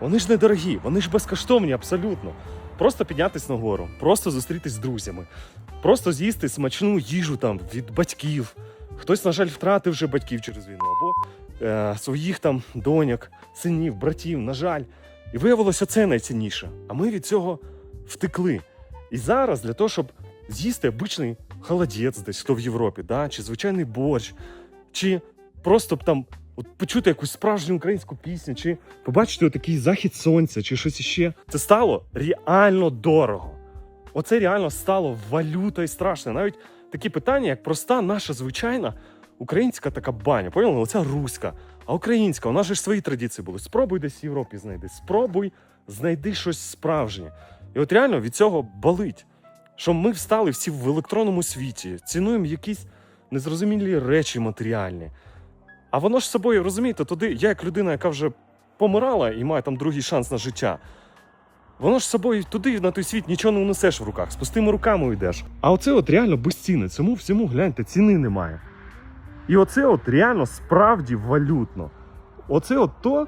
Вони ж недорогі, вони ж безкоштовні абсолютно. Просто піднятись на гору, просто зустрітись з друзями, просто з'їсти смачну їжу там від батьків. Хтось, на жаль, втратив вже батьків через війну, або е, своїх там доньок, синів, братів, на жаль. І виявилося це найцінніше. А ми від цього втекли. І зараз для того, щоб з'їсти обичний холодець десь хто в Європі, да? чи звичайний борщ, чи просто б там от почути якусь справжню українську пісню, чи побачити отакий захід сонця, чи щось іще. Це стало реально дорого. Оце реально стало валютою страшною. Навіть такі питання, як проста наша звичайна українська така баня. Поняли? Оця руська. А українська, у нас же ж свої традиції були. Спробуй десь в Європі знайди. Спробуй знайди щось справжнє. І от реально від цього болить. Що ми встали всі в електронному світі, цінуємо якісь незрозумілі речі матеріальні. А воно ж собою, розумієте, туди, я як людина, яка вже помирала і має там другий шанс на життя. Воно ж собою туди, на той світ, нічого не унесеш в руках, з пустими руками йдеш. А оце от реально безцінне. Цьому всьому гляньте, ціни немає. І оце от реально справді валютно. Оце от то,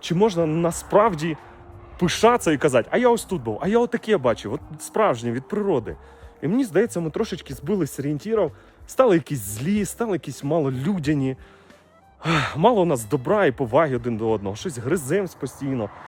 чи можна насправді пишатися і казати, а я ось тут був, а я отаке бачив, от справжнє від природи. І мені здається, ми трошечки збились з орієнтірів, стали якісь злі, стали якісь малолюдяні. Мало у нас добра і поваги один до одного, щось гриземось постійно.